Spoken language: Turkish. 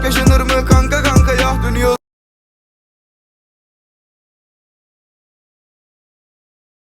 Aşk yaşanır mı kanka